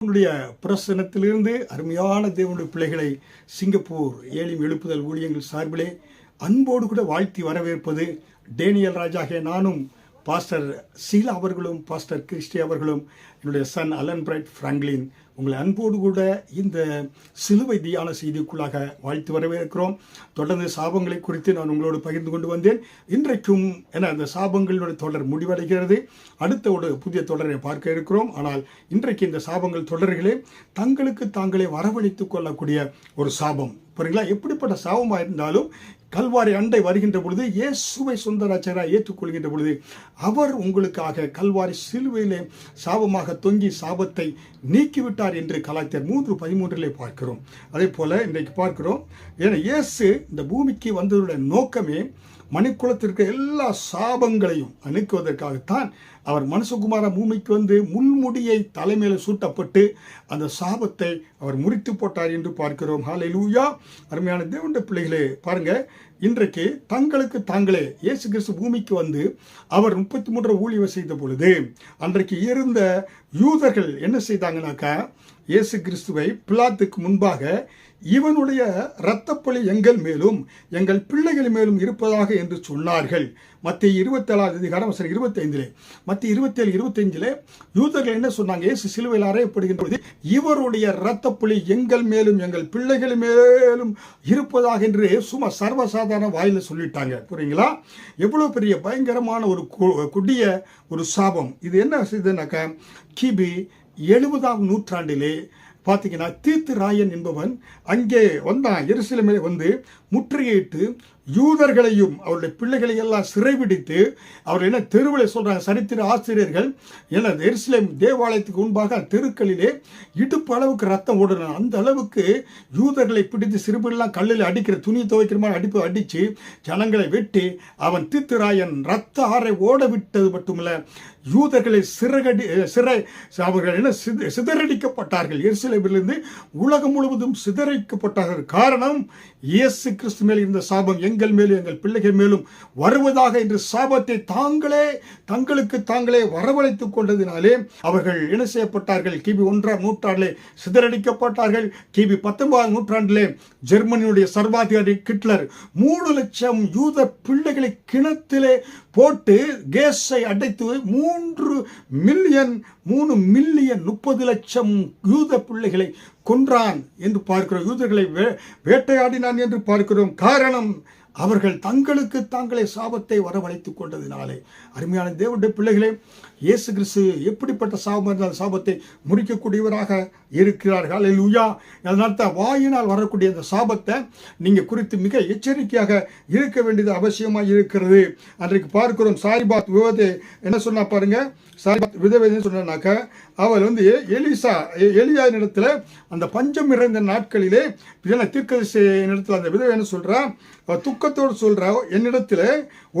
தேவனுடைய பிரசனத்திலிருந்து அருமையான தேவனுடைய பிள்ளைகளை சிங்கப்பூர் ஏழிம் எழுப்புதல் ஊழியங்கள் சார்பிலே அன்போடு கூட வாழ்த்தி வரவேற்பது டேனியல் ராஜாகிய நானும் பாஸ்டர் சீலா அவர்களும் பாஸ்டர் கிறிஸ்டி அவர்களும் என்னுடைய சன் அலன் பிரைட் ஃப்ராங்க்லின் உங்களை அன்போடு கூட இந்த சிலுவை தியான செய்திக்குள்ளாக வாழ்த்து வரவேற்கிறோம். தொடர்ந்து சாபங்களை குறித்து நான் உங்களோடு பகிர்ந்து கொண்டு வந்தேன். இன்றைக்கும் என அந்த சாபங்களோட தொடர் முடிவடைகிறது. அடுத்த ஒரு புதிய தொடரை பார்க்க இருக்கிறோம். ஆனால் இன்றைக்கு இந்த சாபங்கள் தொடர்களே தங்களுக்கு தாங்களே வரவழைத்துக் கொள்ளக்கூடிய ஒரு சாபம். புரியுங்களா எப்படிப்பட்ட சாபமாக இருந்தாலும் கல்வாரி அண்டை வருகின்ற பொழுது இயேசுவை சொந்த ஏற்றுக்கொள்கின்ற பொழுது அவர் உங்களுக்காக கல்வாரி சிலுவையிலே சாபமாக தொங்கி சாபத்தை நீக்கிவிட்டார் என்று கலாச்சார் மூன்று பதிமூன்றிலே பார்க்கிறோம். அதே போல இன்றைக்கு பார்க்கிறோம். ஏன்னா இயேசு இந்த பூமிக்கு வந்ததுடைய நோக்கமே மணிக்குலத்திற்கு எல்லா சாபங்களையும் அணுக்குவதற்காகத்தான் அவர் மனுஷகுமார பூமிக்கு வந்து முள்முடியை தலைமையில் சூட்டப்பட்டு அந்த சாபத்தை அவர் முறித்து போட்டார் என்று பார்க்கிறோம். ஹாலை லூயா அருமையான தேவண்ட பிள்ளைகளே பாருங்கள் இன்றைக்கு தங்களுக்கு தாங்களே இயேசு கிறிஸ்து பூமிக்கு வந்து அவர் முப்பத்தி மூன்று ஊழியர் செய்த பொழுது அன்றைக்கு இருந்த யூதர்கள் என்ன செய்தாங்கனாக்கா இயேசு கிறிஸ்துவை பிளாத்துக்கு முன்பாக இவனுடைய இரத்தப்பொழி எங்கள் மேலும் எங்கள் பிள்ளைகள் மேலும் இருப்பதாக என்று சொன்னார்கள். மத்திய இருபத்தேழாவது அதிகாரம் சரி இருபத்தைந்திலே. மத்திய இருபத்தேழு இருபத்தஞ்சிலே யூதர்கள் என்ன சொன்னாங்க? இயேசு சிலுவையில் அறையப்படுகின்றது இவருடைய இரத்த புலி எங்கள் மேலும் எங்கள் பிள்ளைகள் மேலும் இருப்பதாக என்று சும்மா சர்வசாதாரண வாயில் சொல்லிட்டாங்க. புரியுங்களா? எவ்வளோ பெரிய பயங்கரமான ஒரு கு- கொடிய ஒரு சாபம். இது என்ன செய்யுதுனாக்கா கிபி எழுபதாம் நூற்றாண்டிலே பார்த்தீங்கன்னா தீர்த்து ராயன் என்பவன் அங்கே வந்தான். எருசலேமிலே வந்து முற்றுகையிட்டு யூதர்களையும் அவருடைய பிள்ளைகளை எல்லாம் சிறைபிடித்து அவர் என்ன தெருவில் சொல்கிறாங்க சரித்திர ஆசிரியர்கள் என்ன எருசலேம் தேவாலயத்துக்கு முன்பாக தெருக்களிலே இடுப்பு அளவுக்கு ரத்தம் ஓடுறாங்க அந்த அளவுக்கு யூதர்களை பிடித்து சிறுபிலாம் கல்லில் அடிக்கிற துணி துவைக்கிற மாதிரி அடிப்பு அடித்து ஜனங்களை வெட்டி அவன் தீத்துராயன் ரத்த ஆறை ஓட விட்டது மட்டுமில்ல யூதர்களை சிறகடி சிறை அவர்கள் என்ன சித- சிதறடிக்கப்பட்டார்கள். எருசலேமிலிருந்து உலகம் முழுவதும் சிதறிக்கப்பட்டார்கள் காரணம் இயேசு கிறிஸ்து மேல் இருந்த சாபம் எங்கள் மேலும் எங்கள் பிள்ளைகள் மேலும் வருவதாக என்று சாபத்தை தாங்களே தங்களுக்கு தாங்களே வரவழைத்துக் கொண்டதினாலே அவர்கள் என்ன செய்யப்பட்டார்கள்? கிபி ஒன்றாம் நூற்றாண்டிலே சிதறடிக்கப்பட்டார்கள். கிபி பத்தொன்பதாம் நூற்றாண்டிலே ஜெர்மனியுடைய சர்வாதிகாரி கிட்லர் மூணு லட்சம் யூத பிள்ளைகளை கிணத்திலே போட்டு கேஸை அடைத்து மூன்று மில்லியன் மூணு மில்லியன் முப்பது லட்சம் யூத பிள்ளைகளை கொன்றான் என்று பார்க்கிறோம். யூதர்களை வே- வேட்டையாடினான் என்று பார்க்கிறோம். காரணம் அவர்கள் தங்களுக்கு தாங்களே சாபத்தை வரவழைத்துக் கொண்டதினாலே. அருமையான தேவனுடைய பிள்ளைகளே இயேசு கிறிஸ்து எப்படிப்பட்ட சாபம் இருந்தால் சாபத்தை முறிக்கக்கூடியவராக இருக்கிறார்கள். அல்லேலூயா அதனால தான் வாயினால் வரக்கூடிய அந்த சாபத்தை நீங்கள் குறித்து மிக எச்சரிக்கையாக இருக்க வேண்டியது அவசியமாக இருக்கிறது. அன்றைக்கு பார்க்கிறோம் சாரிபாத் விவதை என்ன சொன்னா பாருங்க? சாரிபாத் விதவை சொன்னாக்க அவள் வந்து எலிசா எலியா எலியாவின் இடத்துல அந்த பஞ்சம் இறந்த நாட்களிலே என்ன தீர்க்கதரிசி இடத்துல அந்த விதவை என்ன சொல்கிறா துக்கத்தோடு சொல்கிறா என்னிடத்தில்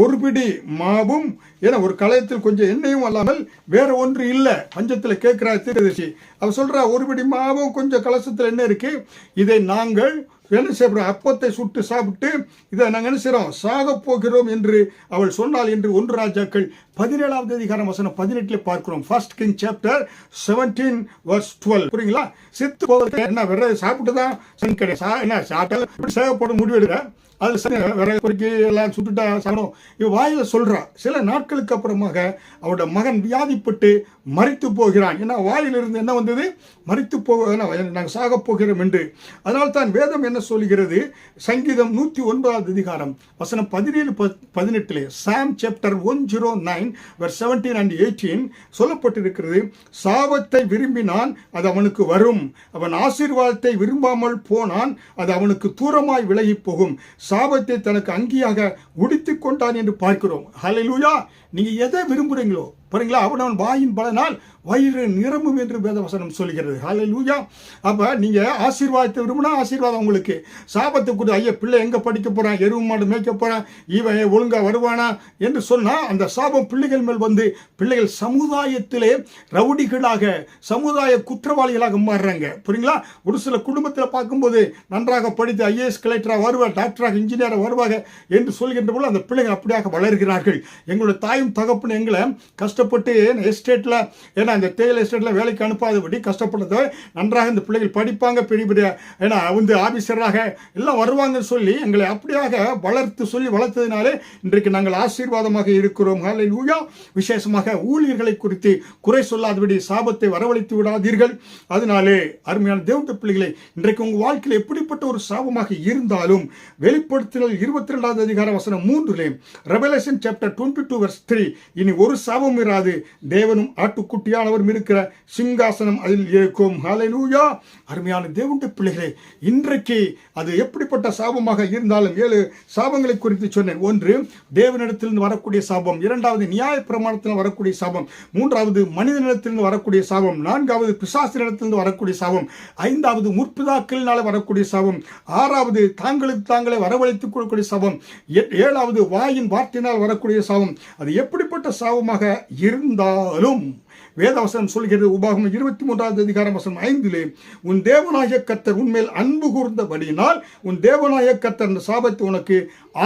ஒரு பிடி மாவும் ஏன்னா ஒரு களையத்தில் கொஞ்சம் எண்ணெயும் அல்லாமல் வேற ஒன்று இல்லை. பஞ்சத்தில் கேட்கிறா தீர்க்கதரிசி. அவர் சொல்றா ஒருபடி மாவும் கொஞ்சம் கலசத்தில் என்ன இருக்கு? இதை நாங்கள் என்ன செய்யப்படும் அப்பத்தை சுட்டு சாப்பிட்டு இதை நாங்கள் என்ன செய்கிறோம் சாகப் போகிறோம் என்று அவள் சொன்னாள் என்று ஒன்று ராஜாக்கள் பதினேழாவது அதிகாரம் வசனம் பதினெட்டுல பார்க்கிறோம். First king chapter seventeen verse twelve புரியுங்களா? சித்து போவதற்கு என்ன வேற சாப்பிட்டு தான் சன் கிடையாது. சா- என்ன சாப்பிட்டாலும் இப்படி சேவைப்பட முடிவெடுக்க அதில் சரி விறகு பொறுக்கி எல்லாம் சுட்டுட்டா சாப்பிடும். இவன் வாயில் சொல்கிறா சில நாட்களுக்கு அப்புறமாக அவரோட மகன் வியாதிப்பட்டு மறித்து போகிறான். ஏன்னா வாயிலிருந்து என்ன வந்தது? மறித்து போக நாங்கள் சாக போகிறோம் என்று. அதனால் தான் வேதம் என்ன சொல்கிறது சங்கீதம் நூற்றி ஒன்பதாவது அதிகாரம் வசனம் பதினேழு பதினெட்டிலே psalm chapter one zero nine verse seventeen and eighteen சொல்லப்பட்டிருக்கிறது சாபத்தை விரும்பினான் அது அவனுக்கு வரும். அவன் ஆசீர்வாதத்தை விரும்பாமல் போனான் அது அவனுக்கு தூரமாய் விலகி போகும். சாபத்தை தனக்கு அங்கியாக உடித்து கொண்டான் என்று பார்க்கிறோம். ஹalleluya நீங்கள் எதை விரும்புகிறீங்களோ பாருங்களா அவன் அவன் வாயின் பலனால் வயிறு நிரம்பும் என்று வேதவசனம் சொல்கிறது. ஹாலே லூயா அப்போ நீங்கள் ஆசீர்வாதத்தை விரும்பினா ஆசீர்வாதம் உங்களுக்கு. சாபத்தை கூட ஐயா பிள்ளை எங்கே படிக்க போகிறான் எருவு மாடு மேய்க்க போகிறான் இவன் ஒழுங்கா வருவானா? என்று சொன்னால் அந்த சாபம் பிள்ளைகள் மேல் வந்து பிள்ளைகள் சமுதாயத்திலே ரவுடிகளாக சமுதாய குற்றவாளிகளாக மாறுறாங்க. புரியுங்களா? ஒரு சில குடும்பத்தில் பார்க்கும்போது நன்றாக படித்து ஐஏஎஸ் கலெக்டராக வருவார் டாக்டராக இன்ஜினியராக வருவாங்க என்று சொல்கின்ற போது அந்த பிள்ளைகள் அப்படியாக வளர்கிறார்கள். எங்களுடைய தாய் தாயும் தகப்பன் எங்களை கஷ்டப்பட்டு எஸ்டேட்டில் ஏன்னா இந்த தேயிலை எஸ்டேட்டில் வேலைக்கு அனுப்பாதபடி கஷ்டப்பட்டதை நன்றாக இந்த பிள்ளைகள் படிப்பாங்க பெரிய பெரிய ஏன்னா வந்து ஆபீசராக எல்லாம் வருவாங்கன்னு சொல்லி எங்களை அப்படியாக வளர்த்து சொல்லி வளர்த்ததினாலே இன்றைக்கு நாங்கள் ஆசீர்வாதமாக இருக்கிறோம். ஹalleluya விசேஷமாக ஊழியர்களை குறித்து குறை சொல்லாதபடி சாபத்தை வரவழைத்து விடாதீர்கள். அதனாலே அருமையான தேவனுடைய பிள்ளைகளை இன்றைக்கு உங்கள் வாழ்க்கையில் எப்படிப்பட்ட ஒரு சாபமாக இருந்தாலும் வெளிப்படுத்துதல் இருபத்தி ரெண்டாவது அதிகார வசனம் மூன்றுலேயும் revelation chapter twenty two verse ஸ்திரீ இனி ஒரு சாபம் இராது. தேவனும் ஆட்டுக்குட்டியானவரும் இருக்கிற சிங்காசனம் அதில் இருக்கும். ஹalleluya. அருமையான தேவனுடைய பிள்ளைகளே இன்றைக்கு அது எப்படிப்பட்ட சாபமாக இருந்தாலும் ஏழு சாபங்களை குறித்து சொன்னேன். ஒன்று தேவனிடத்திலிருந்து வரக்கூடிய சாபம். இரண்டாவது நியாய பிரமாணத்தில் வரக்கூடிய சாபம். மூன்றாவது மனிதனிடத்திலிருந்து வரக்கூடிய சாபம். நான்காவது பிசாசினிடத்திலிருந்து வரக்கூடிய சாபம். ஐந்தாவது முற்பிதாக்களினால வரக்கூடிய சாபம். ஆறாவது தாங்களுக்கு தாங்களே வரவழைத்துக் கொள்ளக்கூடிய சாபம். ஏ- ஏழாவது வாயின் வார்த்தையினால் வரக்கூடிய சாபம். அது எப்படிப்பட்ட சாபமாக இருந்தாலும் வேதவசனம் சொல்கிறது உபாகம் இருபத்தி மூன்றாவது அதிகாரம் வசனம் ஐந்திலே உன் தேவநாயக கத்தர் உன்மேல் அன்பு கூர்ந்தபடியினால் உன் தேவநாயக கத்தர் அந்த சாபத்தை உனக்கு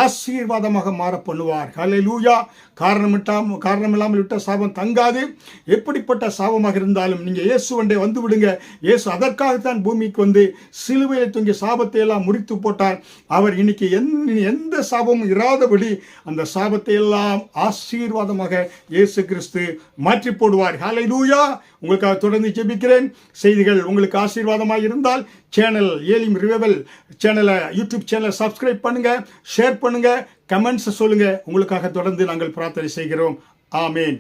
ஆசீர்வாதமாக மாற பண்ணுவார். லூயா காரணமிட்டாம் காரணமில்லாமல் விட்ட சாபம் தங்காது. எப்படிப்பட்ட சாபமாக இருந்தாலும் நீங்க இயேசுவண்டே வந்து விடுங்க. இயேசு அதற்காகத்தான் பூமிக்கு வந்து சிலுவையில் தொங்கிய சாபத்தை எல்லாம் முறித்து போட்டார். அவர் இன்னைக்கு எந் எந்த சாபமும் இராதபடி அந்த சாபத்தை எல்லாம் ஆசீர்வாதமாக இயேசு கிறிஸ்து மாற்றி போடுவார். ஹalleluya உங்களுக்காக தொடர்ந்து ஜெபிக்கிறேன். செய்திகள் உங்களுக்கு ஆசீர்வாதமாக இருந்தால் சேனல் ஏலிம் ரிவேவல் சேனலை யூடியூப் சேனலை சப்ஸ்கிரைப் பண்ணுங்கள் ஷேர் பண்ணுங்கள் கமெண்ட்ஸை சொல்லுங்கள் உங்களுக்காக தொடர்ந்து நாங்கள் பிரார்த்தனை செய்கிறோம். ஆமேன்.